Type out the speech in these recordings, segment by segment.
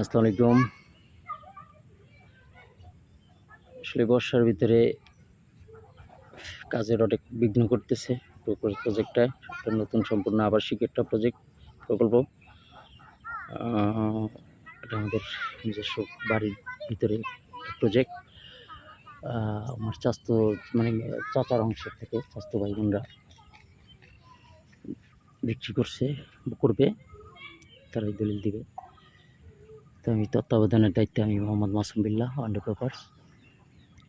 আসসালামু আলাইকুম। আসলে বর্ষার ভিতরে কাজের অনেক বিঘ্ন করতেছে প্রজেক্টটা একটা নতুন, সম্পূর্ণ আবাসিক একটা প্রজেক্ট প্রকল্প। এটা আমাদের নিজস্ব বাড়ির ভিতরে প্রজেক্ট আমার স্বাস্থ্য মানে চাচার অংশের থেকে স্বাস্থ্য ভাই বোনরা বিক্রি করছে, করবে, তারাই দলিল দিবে। তো আমি তত্ত্বাবধানের দায়িত্বে আমি মোহাম্মদ মাসুম বিল্লাহ আন্ডার পেপার্স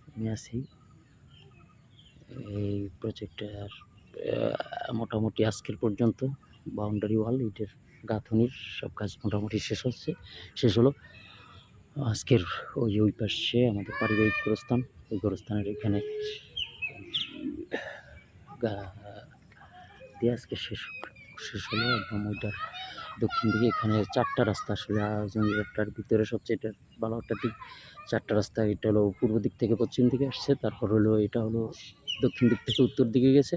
আমি আছি এই প্রজেক্টের মোটামুটি আজকের পর্যন্ত বাউন্ডারি ওয়াল ইটের গাঁথনির সব কাজ মোটামুটি শেষ হচ্ছে, শেষ হলো। আজকের ওই ওই পাশে আমাদের পারিবারিক গোরস্থান, ওই গোরস্থানের এখানে দিয়ে আজকে শেষ শেষ হলো। একদম ওইটার দক্ষিণ দিকে এখানে চারটা রাস্তা আসলে জঙ্গিরাটার ভিতরে সবচেয়ে এটা ভালো একটা দিক। চারটা রাস্তা, এটা হলো পূর্ব দিক থেকে পশ্চিম দিকে আসছে, তারপর হলো এটা হলো দক্ষিণ দিক থেকে উত্তর দিকে গেছে,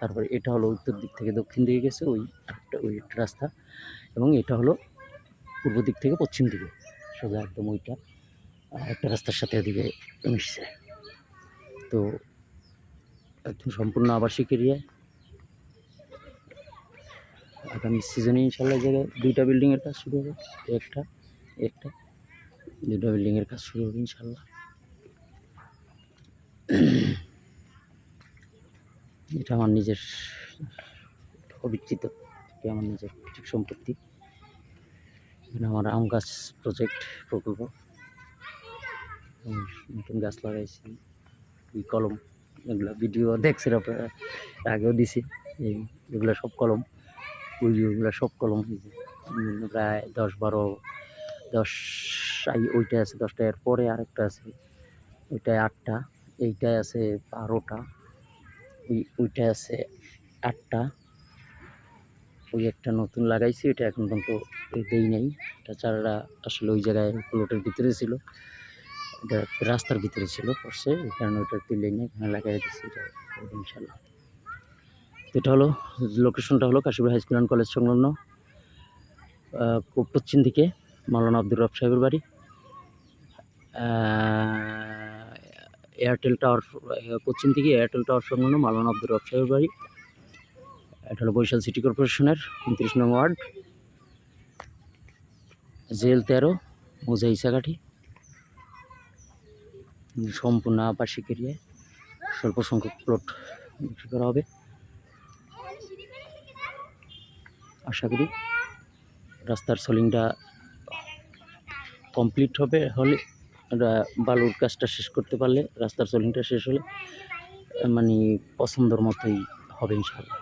তারপর এটা হলো উত্তর দিক থেকে দক্ষিণ দিকে গেছে, ওই একটা ওই একটা রাস্তা এবং এটা হলো পূর্ব দিক থেকে পশ্চিম দিকে। সোজা একদম ওইটা একটা রাস্তার সাথে ওদিকে মিশছে। তো একদম সম্পূর্ণ আবাসিক এরিয়ায় আগামী সিজনে ইনশাল্লাহ জায়গায় দুইটা বিল্ডিংয়ের কাজ শুরু হবে, একটা একটা দুটো বিল্ডিংয়ের কাজ শুরু হবে ইনশাল্লাহ এটা আমার নিজের অবিকৃত এটা আমার নিজের সম্পত্তি। এখানে আমার আম গাছ প্রজেক্ট প্রকল্প। নতুন গাছ লাগাইছি, এই কলম, এগুলো ভিডিও দেখছেন আপনারা, আগেও দিছি, এই, এগুলো সব কলম। ওই ওইগুলো সব কলম প্রায় দশ বারো, দশ ওইটা আছে, দশটা। এর পরে আরেকটা আছে ওইটায় আটটা এইটায় আছে বারোটা, ওই ওইটায় আছে আটটা। ওই একটা নতুন লাগাইছি এটা এখন পর্যন্ত দেই নাই। এটা চারাটা আসলে ওই জায়গায় প্লটের ভিতরে ছিল। রাস্তার ভিতরে ছিল, পড়ছে, এই কারণে ওইটা তুলে নিয়ে এখানে লাগাই দিচ্ছি ইনশাল্লাহ এটা হলো লোকেশনটা হলো Kashipur high school and college সংলগ্ন পশ্চিম দিকে, মাওলানা আব্দুর রব সাহেবের বাড়ি। এয়ারটেল টাওয়ার পশ্চিম দিকে এয়ারটেল টাওয়ার সংলগ্ন, মাওলানা আব্দুর রব সাহেবের বাড়ি। এটা হলো বরিশাল সিটি কর্পোরেশনের উনত্রিশ নং ওয়ার্ড, জেল তেরো, মোজা ইসাকাঠি। সম্পূর্ণ আবাসিক এরিয়ায় স্বল্প সংখ্যক প্লট বিক্রি করা হবে। আশা করি রাস্তার সোলিংটা কমপ্লিট হবে, হলে বালুর কাজটা শেষ করতে পারলে রাস্তার সোলিংটা শেষ হলে মানে পছন্দর মতোই হবে ইনশাল্লাহ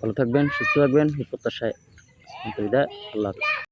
ভালো থাকবেন, সুস্থ থাকবেন, এই প্রত্যাশায় আল্লাহ হাফেজ।